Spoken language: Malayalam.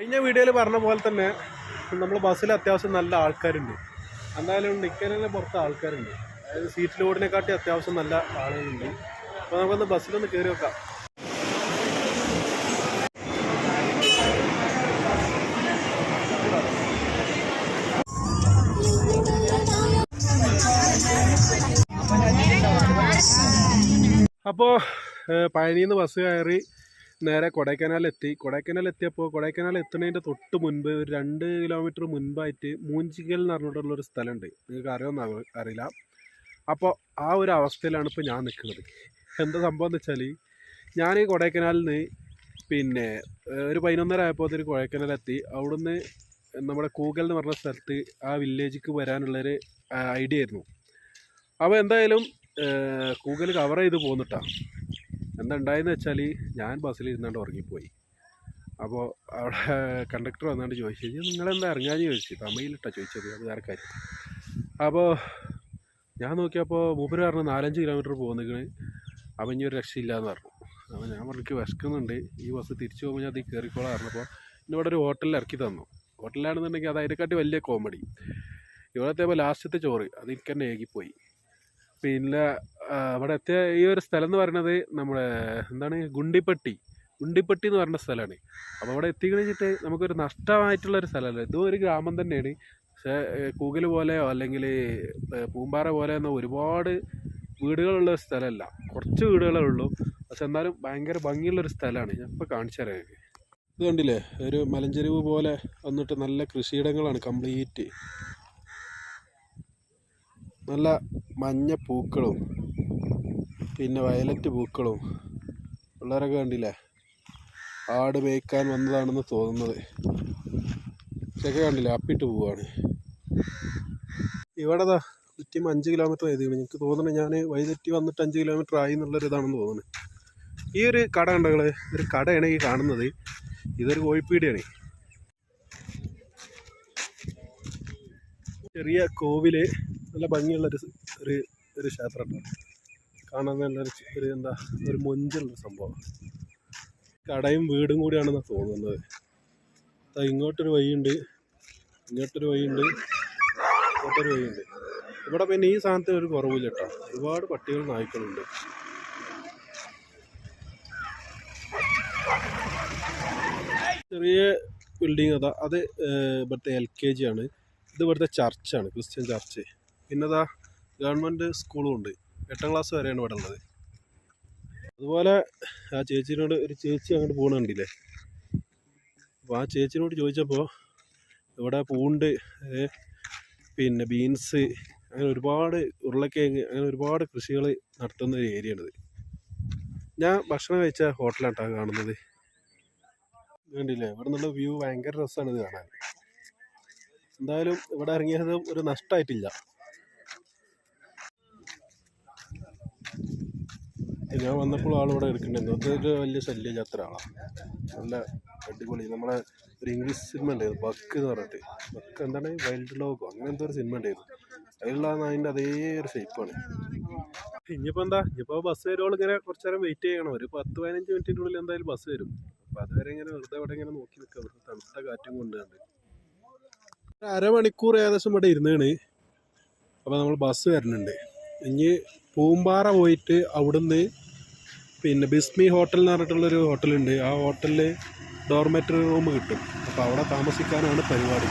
കഴിഞ്ഞ വീഡിയോയിൽ പറഞ്ഞ പോലെ തന്നെ നമ്മൾ ബസ്സിൽ അത്യാവശ്യം നല്ല ആൾക്കാരുണ്ട്. എന്നാലും നിൽക്കാനുള്ള പുറത്ത് ആൾക്കാരുണ്ട്. അതായത് സീറ്റ് ലോഡിനെക്കാട്ടി അത്യാവശ്യം നല്ല ആളുകളുണ്ട്. അപ്പോൾ നമുക്കൊന്ന് ബസ്സിലൊന്ന് കയറി വെക്കാം അപ്പോൾ പഴനിയിൽ നിന്ന് ബസ് കയറി നേരെ കൊടൈക്കനാൽ എത്തി കൊടൈക്കനാൽ എത്തുന്നതിന്റെ തൊട്ട് മുൻപ് ഒരു രണ്ട് കിലോമീറ്റർ മുൻപായിട്ട് മൂഞ്ചിക്കൽ എന്ന് പറഞ്ഞിട്ടുള്ളൊരു സ്ഥലമുണ്ട്. നിങ്ങൾക്ക് അറിയാമെന്ന് അറിയില്ല. അപ്പോൾ ആ ഒരു അവസ്ഥയിലാണ് ഇപ്പോൾ ഞാൻ നിൽക്കുന്നത്. എന്താ സംഭവം എന്ന് വെച്ചാൽ ഞാൻ ഈ കൊടൈക്കനാലിൽ നിന്ന് പിന്നെ ഒരു പതിനൊന്നര ആയപ്പോൾ ഒരു കൊടൈക്കനാൽ എത്തി അവിടുന്ന് നമ്മുടെ കൂകൽ എന്ന് പറഞ്ഞ സ്ഥലത്ത് ആ വില്ലേജിക്ക് വരാനുള്ളൊരു ഐഡിയ ആയിരുന്നു. അപ്പോൾ എന്തായാലും കൂകൽ കവർ ചെയ്ത് പോന്നിട്ടാ. എന്താ ഉണ്ടായെന്ന് വെച്ചാൽ ഞാൻ ബസ്സിൽ ഇരുന്നാണ്ട് ഉറങ്ങിപ്പോയി. അപ്പോൾ അവിടെ കണ്ടക്ടർ വന്നാണ്ട് ചോദിച്ചു "ഇത് നിങ്ങളെന്താ ഇറങ്ങാന്ന് ചോദിച്ചു. തമിഴിലിട്ടാ ചോദിച്ചത് അത് വേറെ കാര്യം. അപ്പോൾ ഞാൻ നോക്കിയപ്പോൾ മൂപ്പര് പറഞ്ഞു നാലഞ്ച് കിലോമീറ്റർ പോകുന്നതിന് അപ്പം ഇനി ഒരു രക്ഷയില്ല എന്ന് പറഞ്ഞു. അപ്പോൾ ഞാൻ പറഞ്ഞു വിശക്കുന്നുണ്ട്. ഈ ബസ് തിരിച്ചു പോകുമ്പോൾ ഞാൻ അതിൽ കയറിക്കോളാം പറഞ്ഞപ്പോൾ എന്നോട് ഒരു ഹോട്ടലിൽ ഇറക്കി തന്നു. ഹോട്ടലിലാണെന്നുണ്ടെങ്കിൽ അത് അതിനെക്കാട്ടി വലിയ കോമഡി ഇവിടത്തെ ലാസ്റ്റത്തെ ചോറ് അത് എനിക്ക് തന്നെ ഏകിപ്പോയി. പിന്നെ അവിടെ എത്തിയ ഈ ഒരു സ്ഥലം എന്ന് പറയുന്നത് നമ്മുടെ എന്താണ് ഗുണ്ടിപ്പട്ടി. ഗുണ്ടിപ്പട്ടി എന്ന് പറയുന്ന സ്ഥലമാണ്. അപ്പോൾ അവിടെ എത്തിക്കഴിഞ്ഞിട്ട് നമുക്കൊരു നഷ്ടമായിട്ടുള്ള ഒരു സ്ഥലമല്ല? ഇതും ഒരു ഗ്രാമം തന്നെയാണ്. പക്ഷേ കൂകൽ പോലെയോ അല്ലെങ്കിൽ പൂമ്പാറ പോലെ എന്ന ഒരുപാട് വീടുകളുള്ള ഒരു സ്ഥലമല്ല. കുറച്ച് വീടുകളേ ഉള്ളൂ. പക്ഷെ എന്നാലും ഭയങ്കര ഭംഗിയുള്ളൊരു സ്ഥലമാണ്. ഞാൻ ഇപ്പോൾ കാണിച്ചു തരാം ഇത് കണ്ടില്ലേ? ഒരു മലഞ്ചെരിവ് പോലെ വന്നിട്ട് നല്ല കൃഷിയിടങ്ങളാണ് കംപ്ലീറ്റ്. നല്ല മഞ്ഞ പൂക്കളും പിന്നെ വയലറ്റ് പൂക്കളും. പിള്ളേരൊക്കെ കണ്ടില്ലേ? ആട് മേയ്ക്കാൻ വന്നതാണെന്ന് തോന്നുന്നത്. ചെക്ക കണ്ടില്ലേ? അപ്പിട്ട് പോവാണ്. ഇവിടെ ദാ ചുറ്റും അഞ്ച് കിലോമീറ്റർ ആയത് എനിക്ക് തോന്നുന്നത് ഞാൻ വഴിതെറ്റി വന്നിട്ട് അഞ്ച് കിലോമീറ്റർ ആയി എന്നുള്ളൊരു ഇതാണെന്ന് തോന്നുന്നത് ഈ ഒരു കട കണ്ടകൾ ഒരു കടയാണ് ഈ കാണുന്നത്. ഇതൊരു കോഴിപ്പീടിയാണ്. ചെറിയ കോവിൽ നല്ല ഭംഗിയുള്ളൊരു സ്- ഒരു ഒരു ക്ഷേത്രമാണ്. കാണാൻ നല്ലൊരു ഒരു എന്താ ഒരു മൊഞ്ചുള്ള സംഭവം. കടയും വീടും കൂടിയാണെന്നാണ് തോന്നുന്നത്. ഇങ്ങോട്ടൊരു വഴിയുണ്ട്. ഇങ്ങോട്ടൊരു വഴിയുണ്ട്. ഇങ്ങോട്ടൊരു വഴിയുണ്ട്. ഇവിടെ പിന്നെ ഈ സാധനത്തിന് ഒരു കുറവില്ല കേട്ടോ. ഒരുപാട് പട്ടികൾ നായ്ക്കളുണ്ട്. ചെറിയ ബിൽഡിങ് അതാ. അത് ഇവിടുത്തെ എൽ കെ ജി ആണ്. ഇത് ഇവിടുത്തെ ചർച്ചാണ് ക്രിസ്ത്യൻ ചർച്ച് പിന്നെ അതാ ഗവൺമെന്റ് സ്കൂളും ഉണ്ട്. എട്ടാം ക്ലാസ് വരെയാണ് ഇവിടെ ഉള്ളത്. അതുപോലെ ആ ചേച്ചിനോട് ഒരു ചേച്ചി അങ്ങോട്ട് പോകണ കണ്ടില്ലേ? അപ്പോൾ ആ ചേച്ചിനോട് ചോദിച്ചപ്പോൾ ഇവിടെ പൂണ്ട് പിന്നെ ബീൻസ് അങ്ങനെ ഒരുപാട് ഉരുളക്കിഴങ്ങ് അങ്ങനെ ഒരുപാട് കൃഷികൾ നടത്തുന്ന ഒരു ഏരിയ ഏരിയയാണിത് ഞാൻ ഭക്ഷണം കഴിച്ച ഹോട്ടലാണ് കേട്ടോ കാണുന്നത്. കണ്ടില്ലേ? ഇവിടെ നിന്നുള്ള വ്യൂ ഭയങ്കര രസമാണ് ഇത് കാണാൻ. എന്തായാലും ഇവിടെ ഇറങ്ങിയത് ഒരു നഷ്ടമായിട്ടില്ല ഞാൻ വന്നപ്പോൾ ആളിവിടെ എടുക്കണ്ടായിരുന്നു അതൊരു വലിയ ശല്യം അത്ര ആളാണ് നല്ല അടിപൊളി. നമ്മളെ ഒരു ഇംഗ്ലീഷ് സിനിമ ഉണ്ടായിരുന്നു ബക്ക് എന്ന് പറഞ്ഞിട്ട്. ബക്ക് എന്താണ്? വൈൽഡ് ലോഗോ അങ്ങനെ എന്തോ ഒരു സിനിമ ഉണ്ടായിരുന്നു. അതിലുള്ള അതിന്റെ അതേ ഒരു ഷേപ്പാണ് ഇനിയിപ്പോൾ എന്താ? ഇനിയിപ്പോൾ ബസ് വരുമ്പോൾ ഇങ്ങനെ കുറച്ച് നേരം വെയിറ്റ് ചെയ്യണം. ഒരു പത്ത് പതിനഞ്ച് മിനിറ്റിന്റെ ഉള്ളിൽ എന്തായാലും ബസ് വരും. അപ്പോൾ അതുവരെ ഇങ്ങനെ വെറുതെ ഇവിടെ ഇങ്ങനെ നോക്കി നിൽക്കാം തണുത്ത കാറ്റും കൊണ്ടുണ്ട് അരമണിക്കൂർ ഏകദേശം ഇവിടെ ഇരുന്നാണ്. അപ്പോൾ നമ്മൾ ബസ് വരുന്നുണ്ട് ഇനി പൂമ്പാറ പോയിട്ട് അവിടുന്ന് പിന്നെ ബിസ്മി ഹോട്ടൽ എന്ന് പറഞ്ഞിട്ടുള്ളൊരു ഹോട്ടലുണ്ട്. ആ ഹോട്ടലിൽ ഡോർമെറ്ററി റൂം കിട്ടും. അപ്പോൾ അവിടെ താമസിക്കാനാണ് പരിപാടി.